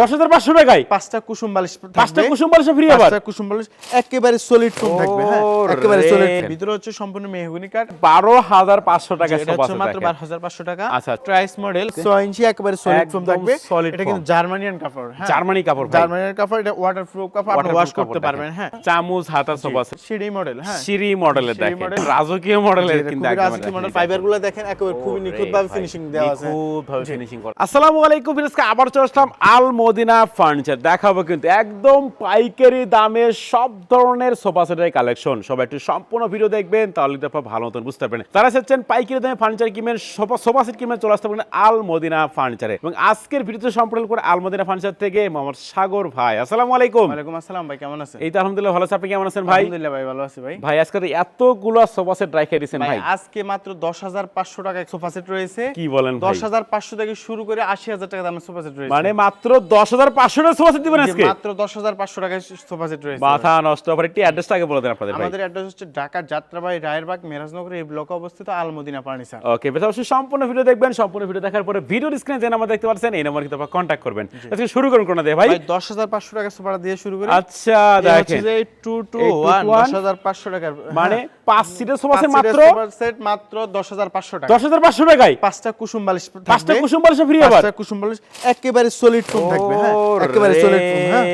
দশ হাজার পাঁচশো টাকায়? পাঁচটা কুসুম বালিশ পাঁচটা কুসুম বালিশে ফ্রি আবার পাঁচটা কুসুম বালিশ একেবারে সলিড ফোম থাকবে হ্যাঁ। একেবারে সলিড ভিতরে হচ্ছে সম্পূর্ণ মেহগুনি কাঠ বারো হাজার পাঁচশো টাকা হচ্ছে মাত্র বারো হাজার পাঁচশো টাকা। আচ্ছা। ট্রাইস মডেল ছয় ইঞ্চি একেবারে সলিড ফোম থাকবে। solid এটা কিন্তু জার্মানিয়ান কাপড় হ্যাঁ? জার্মানি কাপড় জার্মানিয়ান কাপড় এটা ওয়াটার প্রুফ কাপড় আপনি ওয়াশ করতে পারবেন হ্যাঁ? চামচ হাতা সব আছে। সিঁড়ি মডেল হ্যাঁ? সিঁড়ি মডেলের দেখেন। রাজকীয় মডেলের কিন্তু রাজকীয় মডেল। ফাইবারগুলো দেখেন একেবারে খুবই ওরে নিখুঁত ভাবে ফিনিশিং দেওয়া আছে। নিখুঁতভাবে finishing করা। আসসালামু আলাইকুম আবার চলে আসলাম আল মদিনা ফার্নিচার দেখাবো কিন্তু একদম পাইকারি দামে সব ধরনের সোফা সেটের কালেকশন সবাই একটু সম্পূর্ণ ভিডিও দেখবেন তাহলে তো আপনারা ভালো মতন বুঝতে পারবেন। তারা চাচ্ছেন পাইকারি দামে ফার্নিচার কিনবেন সোফা সোফা সেট কিনবেন চলে আসতে পারেন আল মদিনা ফার্নিচারে এবং আজকের ভিডিওতে সম্পূর্ণ করে আল মদিনা ফার্নিচার থেকে আমার সাগর ভাই। আসসালামু আলাইকুম। ওয়ালাইকুম আসসালাম ভাই কেমন আছেন? এই তো আলহামদুলিল্লাহ ভালো আছে। আপনি কেমন আছেন ভাই? আলহামদুলিল্লাহ ভাই ভালো আছি ভাই। ভাই আজকে তো এতগুলো সোফা সেট রাইখে দিয়েছেন ভাই আজকে মাত্র দশ হাজার পাঁচশো টাকা সোফা সেট রয়েছে। কি বলেন ভাই? দশ হাজার পাঁচশো থেকে শুরু করে আশি হাজার টাকা দামের সোফা সেট রয়েছে। মানে মাত্র দশ হাজার পাঁচশো টাকা সোফা সেট দিবেন আজকে? মাত্র দশ হাজার পাঁচশো টাকায় সোফা সেট রয়েছে। মাথা নষ্ট আবার একটি অ্যাড্রেসটাকে বলে দেন আপনাদের আমাদের অ্যাড্রেস হচ্ছে ঢাকা যাত্রাবাড়ি রায়েরবাগ মেরাজনগর এই ব্লকে অবস্থিত আলমদিনা ফার্নিচার ওকে বেশ অবশ্যই সম্পূর্ণ ভিডিও দেখবেন। সম্পূর্ণ ভিডিও দেখার পরে ভিডিও স্ক্রিনে যে নাম্বার দেখতে পাচ্ছেন এই নাম্বার কিন্তু আপনারা কন্ট্যাক্ট করবেন। আজকে শুরু করুন কোন দিয়ে ভাই। দশ হাজার পাঁচশো টাকা সোফা দিয়ে শুরু করে। আচ্ছা দেখেন। টু টু ওয়ান দশ হাজার পাঁচশো টাকার মানে পাঁচ সিটের সোফা সেট মাত্র? সেট মাত্র দশ হাজার পাঁচশো টাকা দশ হাজার পাঁচশো টাকায়? পাঁচটা কুসুম বালিশ পাঁচটা কুসুম বালিশে ফ্রি আবার? পাঁচটা কুসুম বালিশ একেবারে সলিড থাকবে হ্যাঁ? একেবারে সলিড ফোম হ্যাঁ?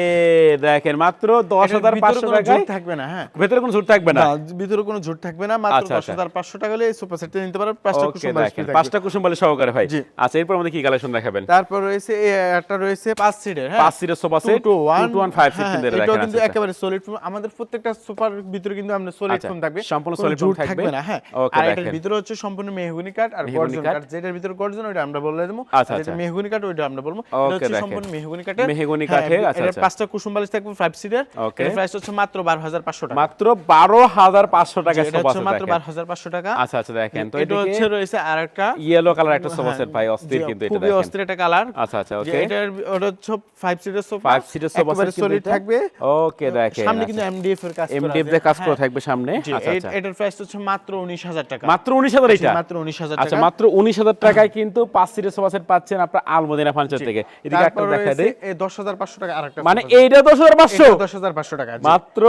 দেখেন মাত্র দশ এটার হাজার ভিতরে পাঁচশো কোনো টাকায় থাকবে না হ্যাঁ? ভেতরে কোনো ঝুট থাকবে না? ভিতরে কোনো ঝুট থাকবে না মাত্র আচ্ছা, দশ আচ্ছা। হাজার পাঁচশো টাকা হলে এই সোফা সেটটা নিতে পারবে পাঁচটা কুসুম বালিশ পাঁচটা কুসুম বালিশ সহকারে ভাই। আচ্ছা এরপর আমাদের কি কালেকশন দেখাবেন? তারপর রয়েছে একটা রয়েছে পাঁচ সিটের হ্যাঁ? পাঁচ সিটের sofa set two one two one five seat কিন্তু এটা কিন্তু আচ্ছা, আচ্ছা। একেবারে সলিড ফোম আমাদের প্রত্যেকটা সোফার ভিতরে কিন্তু আমরা সলিড আচ্ছা, ফোম থাকবে সম্পূর্ণ কোনো solid থাকবে। না হ্যাঁ। আর এটার ভিতরে হচ্ছে সম্পূর্ণ মেহগুনি কাঠ আর গর্জন কাঠ। যেটার ভিতরে গর্জন ওটা আমরা বলে দেবো। আচ্ছা, আর যেটা আচ্ছা। মেহগুনি কাঠ ওইটা আমরা বলব। এটা হচ্ছে সম্পূর্ণ মেহগুনি কাঠের। মেহগনি হ্যাঁ, কাঠের, আচ্ছা, আচ্ছা। পাঁচটা কুসুম বালিশ থাকবে ফাইভ সিটার ওকে। এর প্রাইস হচ্ছে মাত্র বারো হাজার পাঁচশো টাকা। মাত্র বারো হাজার পাঁচশো টাকা এটা সোফা হচ্ছে মাত্র দেখেন। বারো হাজার পাঁচশো টাকা। আচ্ছা আচ্ছা দেখেন তো এটা হচ্ছে রয়েছে আর একটা ইয়েলো কালার একটা সোফা সেট ভাই অস্থির কিন্তু এটা খুবই অস্থির একটা কালার আচ্ছা আচ্ছা ওকে এটার ওটা হচ্ছে ফাইভ সিটার সোফা ফাইভ সিটের সোফা সেট সলিড থাকবে। ওকে দেখেন সামনে কিন্তু এমডিএফ এর কাজ করা এমডিএফ। দিয়ে কাজ করা হ্যাঁ। থাকবে সামনে? আচ্ছা আচ্ছা। এটার প্রাইস হচ্ছে মাত্র উনিশ হাজার টাকা। মাত্র উনিশ হাজার এটা মাত্র উনিশ হাজার আচ্ছা মাত্র উনিশ হাজার টাকায় কিন্তু পাঁচ সিটের সোফা সেট পাচ্ছেন আপনার আলমদিনা ফার্নিচার থেকে। এদিকে একটা দেখা দেই। দশ হাজার পাঁচশো টাকা আরেকটা মানে এইটা দশ হাজার পাঁচশো? দশ হাজার পাঁচশো টাকা মাত্র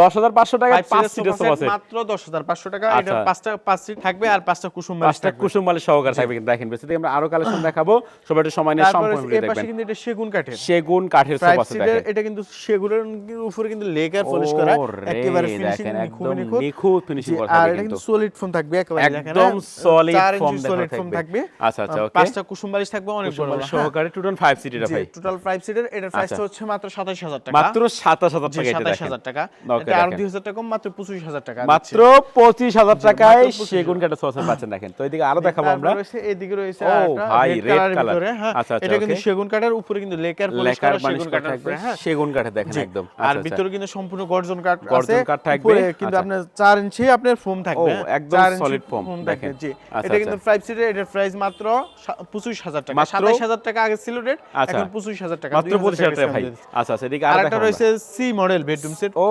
দশ হাজার পাঁচশো টাকায় পাঁচ সিটের সোফা সেট মাত্র দশ হাজার পাঁচশো টাকা। এটা আচ্ছা। পাঁচটা পাঁচ সিট থাকবে আর পাঁচটা কুসুম পাঁচটা সহকারে থাকবে কিন্তু দেখেন বেশি আমরা আরও কালেকশন দেখাবো। সবাই একটু সময় নিয়ে সম্পূর্ণ ভিডিও দেখবেন। কিন্তু এটা সেগুন কাঠের। সেগুন কাঠের ফাইভ সোফা সেট দেখেন। এটা কিন্তু সেগুনের উপরে কিন্তু লেকার পলিশ করা। একেবারে ফিনিশিং খুবই নিখুঁত। নিখুঁত finishing করা আর থাকবে এটা কিন্তু। সলিড ফোম থাকবে একেবারে একদম সলিড ফোম থাকবে। আচ্ছা, আচ্ছা. পাঁচটা কুসুম বালিশ থাকবে অনেক বড় হ্যাঁ। সহকারে ফাইভ সিটের ভাই। টোটাল ফাইভ সিটের এটার প্রাইস আচ্ছা। হচ্ছে মাত্র সাতাশ হাজার টাকা। মাত্র সাতাশ হাজার জি, টাকা এটা সাতাশ দেখেন। হাজার টাকা। এটা আর দেখেন। দুই হাজার টাকা কম, মাত্র পঁচিশ হাজার টাকা মাত্র পঁচিশ হাজার টাকায় সেগুন কাঠের সোফা পাচ্ছেন দেখেন। তো এদিকে আরও দেখাবো আমরা। রয়েছে এদিকে রয়েছে আরেকটা ভাই, colour। ভিতরে, হ্যাঁ। আচ্ছা, আচ্ছা, এটা কিন্তু সেগুন কাঠের উপরে কিন্তু লেকার পলিশ করা সেগুন করা থাকবে। হ্যাঁ। সেগুন কাঠে দেখেন একদম। আর আচ্ছা, আচ্ছা। ভিতরে কিন্তু সম্পূর্ণ গর্জন কাঠ গর্জন আছে, কাঠ থাকবে, কিন্তু। আপনার 4 ইঞ্চি আপনার ফোম থাকবে। একদম 4 ইঞ্চি solid foam, foam দেখেন। জি। এটা কিন্তু আচ্ছা। 5 সিটের এটার প্রাইস মাত্র 25000 টাকা। 27000 টাকা আগে ছিল রেট আচ্ছা। এখন 25000 টাকা। মাত্র পঁচিশ হাজার টাকা ভাই। আচ্ছা আচ্ছা এদিকে আর একটা রয়েছে সি মডেল বেডরুম সেট ও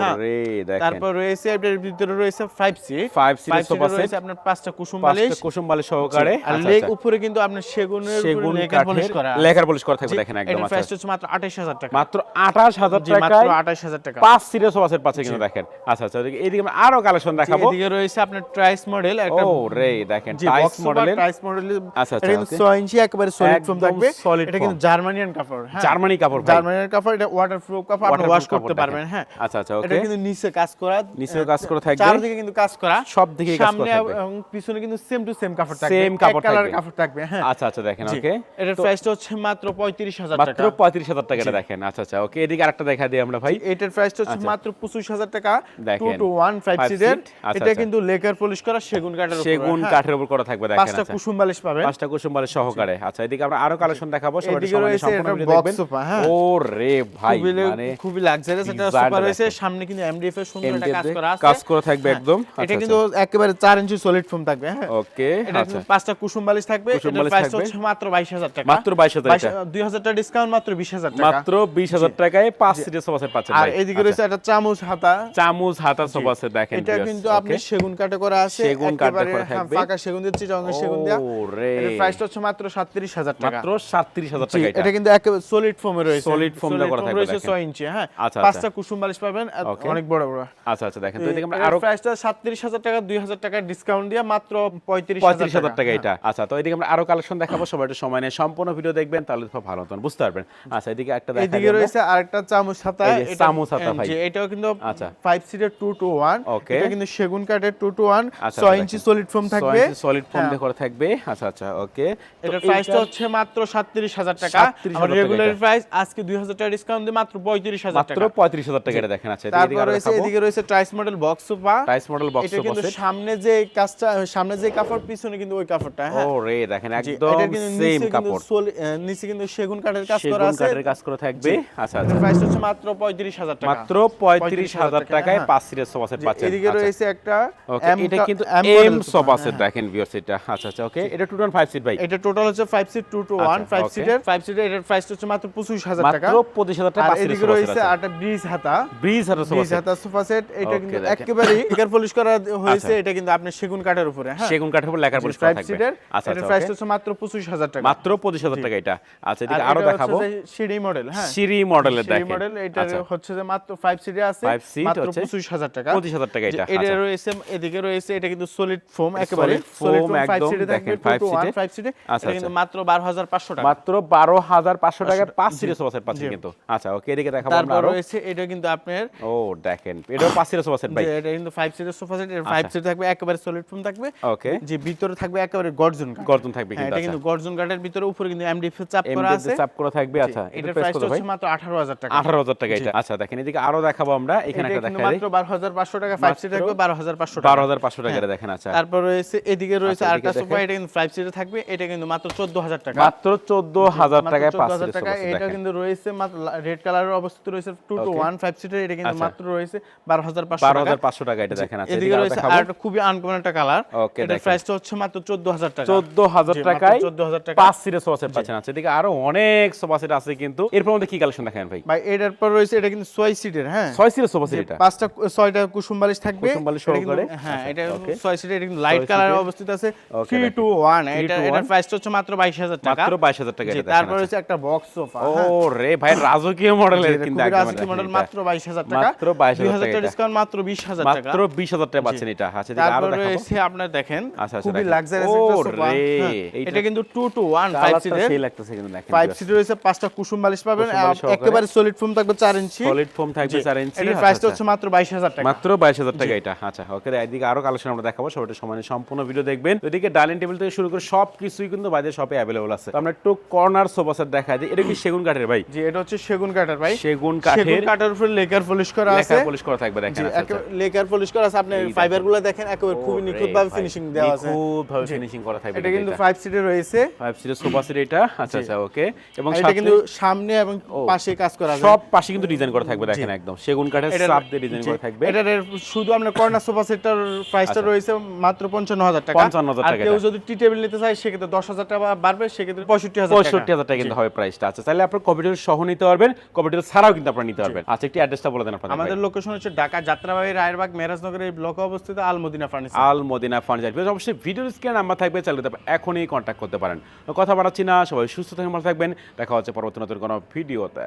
হ্যাঁ রে দেখেন। তারপর রয়েছে এটার ভিতরে রয়েছে 5 সিট Five seat এর sofa set। রয়েছে আপনার পাঁচটা কুসুম বালিশ। পাঁচটা কুসুম বালিশ সহকারে। আর আচ্ছা, লেগ আচ্ছা। উপরে কিন্তু আপনার সেগুনের সেগুন লেকার পলিশ করা। লেখার পলিশ করা থাকবে দেখেন একদম আচ্ছা। প্রাইস হচ্ছে মাত্র 28000 টাকা। মাত্র আঠাশ হাজার জি মাত্র টাকায় 28000 টাকা। পাঁচ সিটের সোফা সেট পাচ্ছে কিন্তু দেখেন। আচ্ছা আচ্ছা এদিকে আমরা আরও কালেকশন দেখাবো। এদিকে রয়েছে আপনার ট্রাইস মডেল একটা ও রে দেখেন মডেল মডেলের ট্রাইস মডেল আচ্ছা, আচ্ছা, এটা কিন্তু 6 ইঞ্চি একেবারে সলিড একদম থাকবে। এটা কিন্তু foam। জার্মানিয়ান কাপড় হ্যাঁ। জার্মানি কাপড়। জার্মানিয়ান কাপড় এটা ওয়াটারপ্রুফ কাপড় আপনি ওয়াশ করতে পারবেন হ্যাঁ। আচ্ছা আচ্ছা এটা ওকে কিন্তু নিচে কাজ করা নিচেও কাজ করা থাকবে। চারদিকে কিন্তু কাজ করা সব দিকেই কাজ করা সামনে এবং পিছনে কিন্তু সেম টু সেম কাপড় থাকবে। Same কাপড় কালার কাপড় থাকবে হ্যাঁ। আচ্ছা আচ্ছা দেখেন ওকে এটার প্রাইসটা হচ্ছে মাত্র 35000 টাকা। পঁয়ত্রিশ হাজার টাকা এটা দেখেন আচ্ছা আচ্ছা ওকে এদিকে আরেকটা দেখা দিই আমরা ভাই। এটার প্রাইসটা হচ্ছে মাত্র 25000 টাকা। দেখেন। 2 টু 1 5 Five সিটের আচ্ছা, এটা আচ্ছা। কিন্তু লেকার পলিশ করা সেগুন কাঠের উপরে সেগুন হ্যাঁ। কাঠের উপর করা থাকবে দেখেন পাঁচটা আচ্ছা। কুসুম বালিশ পাবেন। পাঁচটা কুসুম বালিশ সহকারে। আচ্ছা এদিকে আমরা আরও কালেকশন দেখাবো সবাই রয়েছে ভিডিও box দেখবেন। sofa, হ্যাঁ। ও রে ভাই মানে খুবই লাক্সারিয়াস একটা সোফা রয়েছে সামনে কিন্তু এমডিএফ এর সুন্দর একটা কাজ করা আছে। কাজ করা থাকবে হ্যাঁ, একদম? এটা আচ্ছা, কিন্তু একেবারে 4 ইঞ্চি সলিড ফোম থাকবে হ্যাঁ। ওকে এটা আচ্ছা। পাঁচটা কুসুম বালিশ থাকবে বালিশ প্রাইস হচ্ছে মাত্র 22000 টাকা। মাত্র 22,000 টাকা। 2000 টাকা ডিসকাউন্ট মাত্র 20000 টাকা। মাত্র বিশ হাজার টাকায় পাঁচ সিটের সোফা সেট পাচ্ছেন আর এদিকে আচ্ছা। রয়েছে একটা চামচ হাতা। চামচ হাতা সোফা সেট দেখেন এটা কিন্তু আপনি সেগুন কাঠে করা আছে সেগুন একেবারে, করা হ্যাঁ, থাকবে। পাকা সেগুন দিয়ে চিটাঙ্গের সেগুন দেয়া। ও রে এটার প্রাইসটা হচ্ছে মাত্র 37000 টাকা। মাত্র সাতত্রিশ হাজার জি, টাকা এটা এটা কিন্তু একেবারে সলিড ফোমে রয়েছে। Foam দিয়ে করা থাকবে, রয়েছে 6 ইঞ্চি হ্যাঁ? আচ্ছা, পাঁচটা কুসুম বালিশ পাবেন অনেক বড় বড়। আচ্ছা আচ্ছা দেখেন তো এদিকে আমরা আরও প্রাইসটা 37000 টাকা 2000 টাকা ডিসকাউন্ট দিয়ে মাত্র 35000 টাকা। হ্যাঁ। এটা। আচ্ছা তো এদিকে আমরা আরও কালেকশন দেখাবো সবাই একটু সময় নিয়ে। সম্পূর্ণ ভিডিও দেখবেন তাহলে তো ভালো মতন বুঝতে পারবেন। আচ্ছা এদিকে একটা দেখা এইদিকে রয়েছে আরেকটা চামচ হাতা এই যে চামচ হাতা ভাই। এটাও কিন্তু আচ্ছা। 5 সিটের 2 টু 1 Okay. এটা কিন্তু সেগুন কাঠের 2 টু 1 আচ্ছা, 6 আচ্ছা, ইঞ্চি সলিড ফোম থাকবে। সলিড ফোম হ্যাঁ। দিয়ে করা থাকবে। আচ্ছা আচ্ছা ওকে এটার প্রাইসটা হচ্ছে মাত্র 37000 টাকা। 37,000 রেগুলার প্রাইস আজকে 2000 টাকা ডিসকাউন্ট দিয়ে মাত্র 35000 টাকা। পঁয়ত্রিশ হাজার টাকা এটা দেখেন আচ্ছা তারপর রয়েছে এদিকে রয়েছে ট্রাইস মডেল বক্স সোফা টাইস মডেল বক্স এটা কিন্তু সামনে যে কাজটা সামনে যে কাপড় পিছনে কিন্তু ওই কাপড়টা হ্যাঁ? ও দেখেন একদম সেম কাপড়। নিচে কিন্তু সেগুন কাঠের কাজ করা সেগুন কাঠের কাজ করে থাকবে। আচ্ছা আচ্ছা। প্রাইস হচ্ছে মাত্র 35000 টাকা। মাত্র পঁয়ত্রিশ হাজার টাকায় হ্যাঁ। পাঁচ সিটের সোফা সেট পাচ্ছেন। এদিকে আচ্ছা। রয়েছে একটা এটা কিন্তু এম সোফা সেট হ্যাঁ। দেখেন ভিউয়ার্স এটা। আচ্ছা আচ্ছা ওকে এটা টু টন ফাইভ সিট ভাই। এটা টোটাল হচ্ছে 5 সিট 2 টু 1 আচ্ছা, 5 okay. সিটের 5 সিটের এটার প্রাইস হচ্ছে মাত্র 25000 টাকা মাত্র পঁচিশ হাজার টাকা আর এদিকে রয়েছে একটা ব্রিজ হাতা। ব্রিজ সোফা ব্রিজ হাতা সোফা সেট এটা কিন্তু দেখেন। একেবারেই একার পলিশ করা হয়েছে। আচ্ছা। এটা কিন্তু আপনার সেগুন কাঠের উপরে হ্যাঁ? সেগুন কাঠের উপর লেখার পরিষ্কার 5 থাকবে। আচ্ছা এটার আচ্ছা প্রাইস হচ্ছে মাত্র 25000 টাকা। মাত্র পঁচিশ হাজার টাকা এটা। আচ্ছা এদিকে আরও দেখাবো। সিঁড়ি মডেল হ্যাঁ? সিঁড়ি মডেলের সিঁড়ি মডেল এটা আচ্ছা। হচ্ছে যে মাত্র 5 সিটে আছে। মাত্র হচ্ছে 25000 টাকা। পঁচিশ হাজার টাকা এটা এটা আচ্ছা। রয়েছে এদিকে রয়েছে এটা কিন্তু সলিড ফোম একেবারে। সলিড ফোম 5 একদম, সিটে দেখেন, 2 five টু 1 seat-এ। 5 সিটে আচ্ছা, এটা কিন্তু আচ্ছা। মাত্র 12500 টাকা। মাত্র বারো হাজার পাঁচশো টাকার পাঁচ জি। সিটের সোফা সেট পাচ্ছেন কিন্তু। আচ্ছা ওকে এদিকে দেখাবো তারপর রয়েছে এটা কিন্তু আপনার ও দেখেন এটাও পাঁচ সিটের সোফা সেট ভাই। এটা কিন্তু 5 সিটের সোফা সেট এর 5 আচ্ছা। সিট থাকবে একেবারে সলিড ফোম থাকবে। ওকে যে ভিতরে থাকবে একেবারে গর্জন গর্জন থাকবে হ্যাঁ, কিন্তু এটা আচ্ছা। কিন্তু গর্জন কাঠের ভিতরে উপরে কিন্তু এমডিএফ চাপ করা আছে। চাপ করা থাকবে আচ্ছা এটার প্রাইস হচ্ছে মাত্র 18000 টাকা। আঠারো হাজার টাকা এটা আচ্ছা দেখেন এদিকে আরও দেখাবো আমরা এখানে একটা কিন্তু দেখা মাত্র 12500 টাকা 5 সিট থাকবে 12500 টাকা। বারো হাজার পাঁচশো টাকা এটা দেখেন আচ্ছা। তারপর রয়েছে এদিকে রয়েছে আচ্ছা, আরেকটা সোফা এটা কিন্তু 5 সিটে থাকবে এটা কিন্তু মাত্র 14000 টাকা। মাত্র চোদ্দ হাজার মাত্র টাকায় পাঁচ 14,000 টাকা এটা কিন্তু রয়েছে মাত্র রেড কালারের অবস্থিত রয়েছে 2 টু 1 5 সিটের এটা কিন্তু আচ্ছা। মাত্র রয়েছে 12500 টাকা হাজার পাঁচশো টাকা এটা দেখেন। আচ্ছা এদিকে রয়েছে আর খুবই আনকমন একটা কালার দেখেন। প্রাইসটা হচ্ছে মাত্র 14000 টাকা। চোদ্দ হাজার জি, মাত্র টাকায় 14,000 টাকা। সিটের সোফা সেট পাচ্ছেন। আচ্ছা এদিকে আরও অনেক সোফা সেট আছে কিন্তু। এরপর মধ্যে কি কালেকশন দেখেন ভাই? ভাই এটার পর রয়েছে এটা কিন্তু 6 সিটের হ্যাঁ। ছয় সিটের সোফা সেট এটা। পাঁচটা ছয়টা কুসুম বালিশ থাকবে। কুসুম বালিশ সহকারে? হ্যাঁ এটা okay. ছয় সিটের এটা কিন্তু লাইট কালারে অবস্থিত আছে। 3 দেখেন। টু 1 Three এটা এটার প্রাইসটা হচ্ছে মাত্র 22000 টাকা। মাত্র বাইশ হাজার টাকা জি, এটা তারপর। রয়েছে একটা বক্স সোফা ও রে ভাই রাজকীয় মডেলের কিন্তু একদম রাজকীয় মডেল মাত্র 22000 টাকা। মাত্র 22,000 টাকা ডিসকাউন্ট মাত্র 20000 টাকা। মাত্র বিশ হাজার টাকা পাচ্ছেন এটা। আচ্ছা এদিকে আরও তারপর দেখাবো। রয়েছে আপনার দেখেন আচ্ছা, আচ্ছা, খুবই। লাক্সারিয়াস একটা সোফা হ্যাঁ, এটা কিন্তু 2 টু 1 5 কালারটা সিটের সেই লাগতেছে কিন্তু দেখেন 5 সিটের রয়েছে পাঁচটা কুসুম বালিশ পাবেন। একেবারে সলিড ফোম থাকবে 4 ইঞ্চি সলিড ফোম থাকবে জি, চার ইঞ্চি এটার প্রাইসটা আচ্ছা। হচ্ছে মাত্র 22000 টাকা। মাত্র বাইশ হাজার টাকা এটা। আচ্ছা ওকে এদিকে আরও কালেকশন আমরা দেখাবো সবাই সমানে সম্পূর্ণ ভিডিও দেখবেন। এদিকে ডাইনিং টেবিল থেকে শুরু করে সবকিছুই কিন্তু বাজারে শপে অ্যাভেলেবল আছে। আমরা একটু কর্নার সোফা সেট দেখাই দিই এটা কি সেগুন কাঠের ভাই? জি এটা হচ্ছে সেগুন কাঠের ভাই। সেগুন কাঠের সেগুন কাঠের উপরে লেকার পলিশ করা আছে। লেখা পলিশ করা থাকবে দেখেন আচ্ছা, আচ্ছা। লেকার পলিশ করা আছে আপনি দেখেন। ফাইবারগুলো দেখেন একেবারে ওরে নিখুঁত ভাবে ফিনিশিং দেওয়া আছে। নিখুঁতভাবে ফিনিশিং করা থাকবে এটা কিন্তু 5 সিটের রয়েছে। ফাইভ সিটের সোফা সেট এটা? আচ্ছা আচ্ছা ওকে এবং এটা কিন্তু সামনে এবং পাশে কাজ করা আছে। সব পাশে কিন্তু ডিজাইন করা থাকবে দেখেন একদম। সেগুন কাঠের সাপ দিয়ে ডিজাইন করা থাকবে। এর শুধু আপনার কর্নার সোফা সেটটার প্রাইসটা রয়েছে মাত্র 55000 টাকা। 55,000 আর টাকা কেউ যদি টি টেবিল নিতে চায় সেক্ষেত্রে 10000 টাকা বাড়বে সেক্ষেত্রে 65000 টাকা। পঁয়ষট্টি হাজার টাকা কিন্তু হবে প্রাইসটা আচ্ছা তাহলে আপনার কম্পিউটার সহ নিতে পারবেন কম্পিউটার ছাড়াও কিন্তু আপনারা নিতে পারবেন। আচ্ছা একটি অ্যাড্রেসটা বলে দেন আপনাদের আমাদের লোকেশন হচ্ছে ঢাকা যাত্রাবাড়ি রায়েরবাগ মেরাজনগরের এই ব্লকে অবস্থিত আলমদিনা ফার্নিচার আল মদিনা ফার্নিচার অবশ্যই ভিডিও স্ক্রিন নাম্বার থাকবে চাইলে এখনই কন্ট্যাক্ট করতে পারেন। কথা বাড়াচ্ছি না সবাই সুস্থ থাকেন ভালো থাকবেন। দেখা হচ্ছে পরবর্তী নতুন কোনো ভিডিওতে